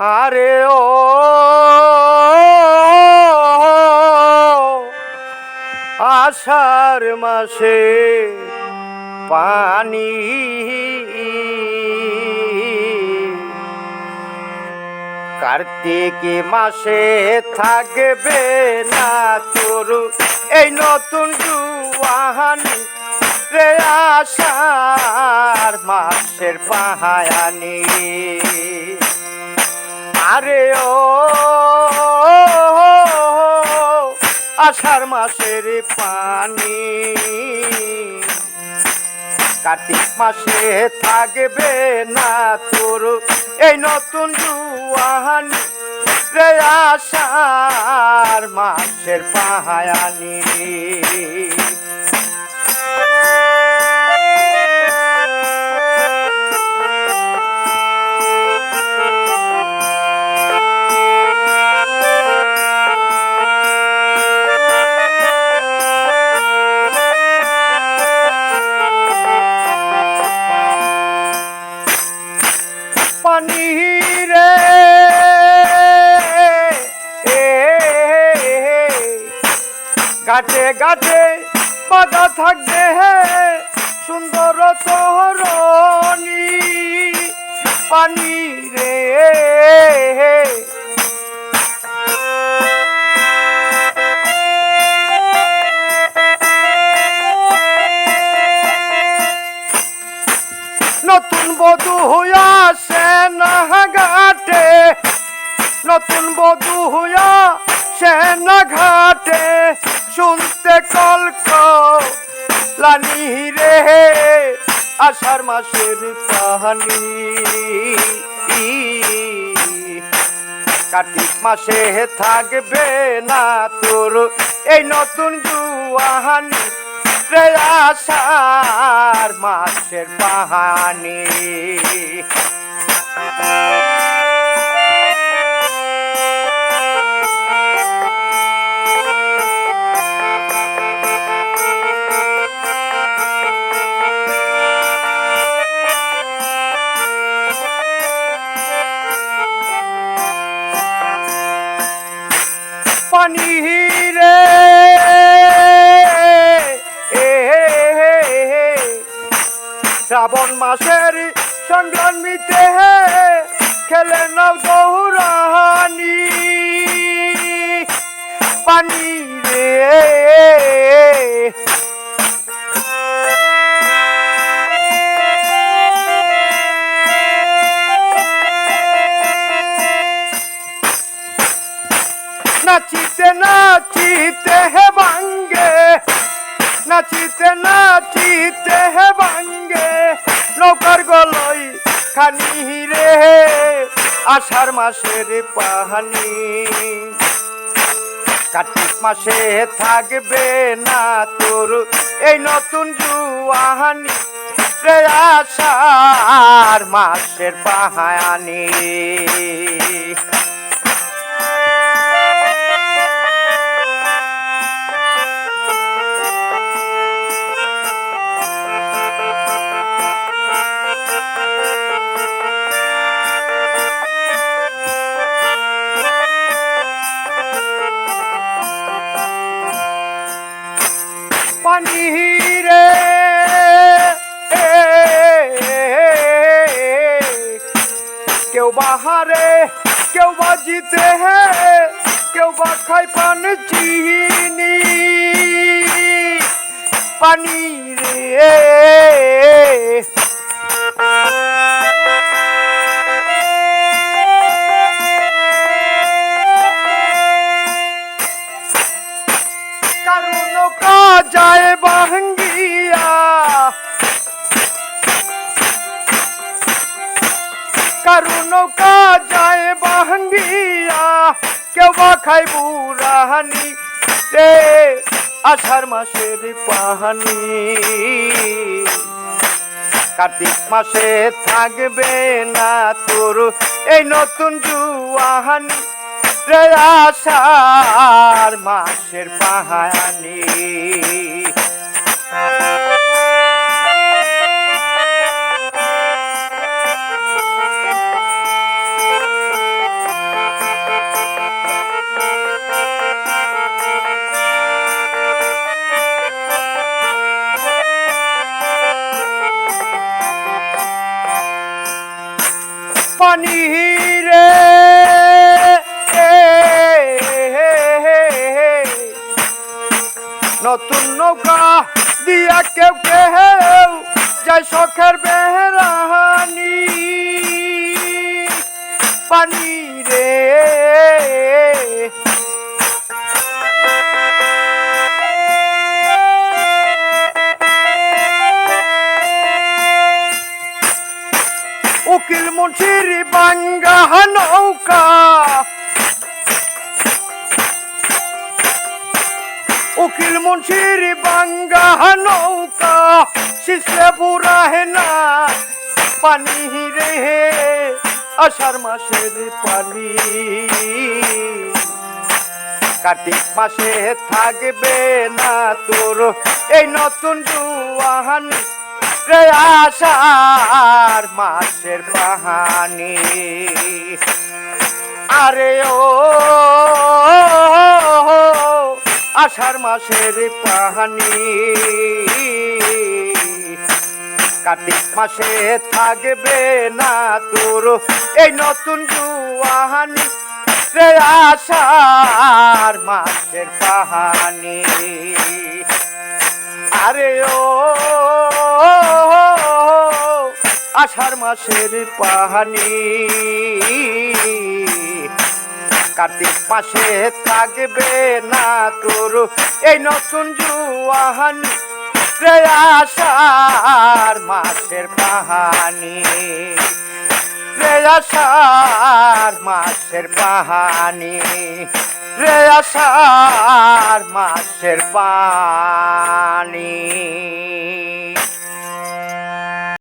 আরে ও। আষাঢ় মাসে পানি কার্তিক মাসে থাকবে না তোর এই নতুন জুয়াহানি রে আষাঢ় মাসের পাহায়ানি। আরে ও, আষাঢ় মাসের পানি। কার্তিক মাসে থাকবে না তোর এই নতুন জুয়াহানি রে আষাঢ় মাসের পাহায়ানি। গাছে গাছে বাধা থাকবে হে সুন্দর তোহরণি পানি রে নতুন বধু হইয়া সে না ঘাটে। নতুন বধু হইয়া সে না ঘাটে। কলক লানি রে আষাঢ় মাসের কাহানি। কার্তিক মাসে থাকবে না তোর এই নতুন জুয়াহানি রে আষাঢ় মাসের পাহানি পানি রে। শ্রাবণ মাসের সংগ্রামীতে খেলে নাও দৌড়ানি পানি রে। নাচিতে ভাঙ্গে নৌকার গলই খানি রে। আষাঢ় মাসের পাহানি, কার্তিক মাসে থাকবে না তোর এই নতুন জুয়াহানি রে আষাঢ় মাসের পাহানি। পানি রে। কেউ বাহারে কেউ বা জিতে হে, কেউ বা খায় পান চিনি। পানি রে। কারণ যায় বাঙ্গিয়া কেউ বা খাই বুড়াহানি রে আষাঢ় মাসের পাহানি। কার্তিক মাসে থাকবে না তোর এই নতুন জুয়াহানি, রে আষাঢ় মাসের পাহানি। পানি রে। নতুন নৌকা উকিল মুন্সির বাঙ্গা নৌকা শিশে বুড়া হে না, পানি রে আষাঢ় মাসের পানি। কার্তিক মাসে থাকবে না তোর এই নতুন জুয়ান রে আষাঢ় মাসের পাহানি। আরে ও আষাঢ় মাসের পাহানি। কার্তিক মাসে থাকবে না তোর এই নতুন জুয়াহানি। রে আষাঢ় মাসের পাহানি। আরে ও, আষাঢ় মাসের পাহানি। কার্তিক মাসে থাকবে না তোর এই নতুন জুয়াহানি রে আষাঢ় মাসের পাহানি। রে আষাঢ় মাসের পাহানি। রে আষাঢ় মাসের পানি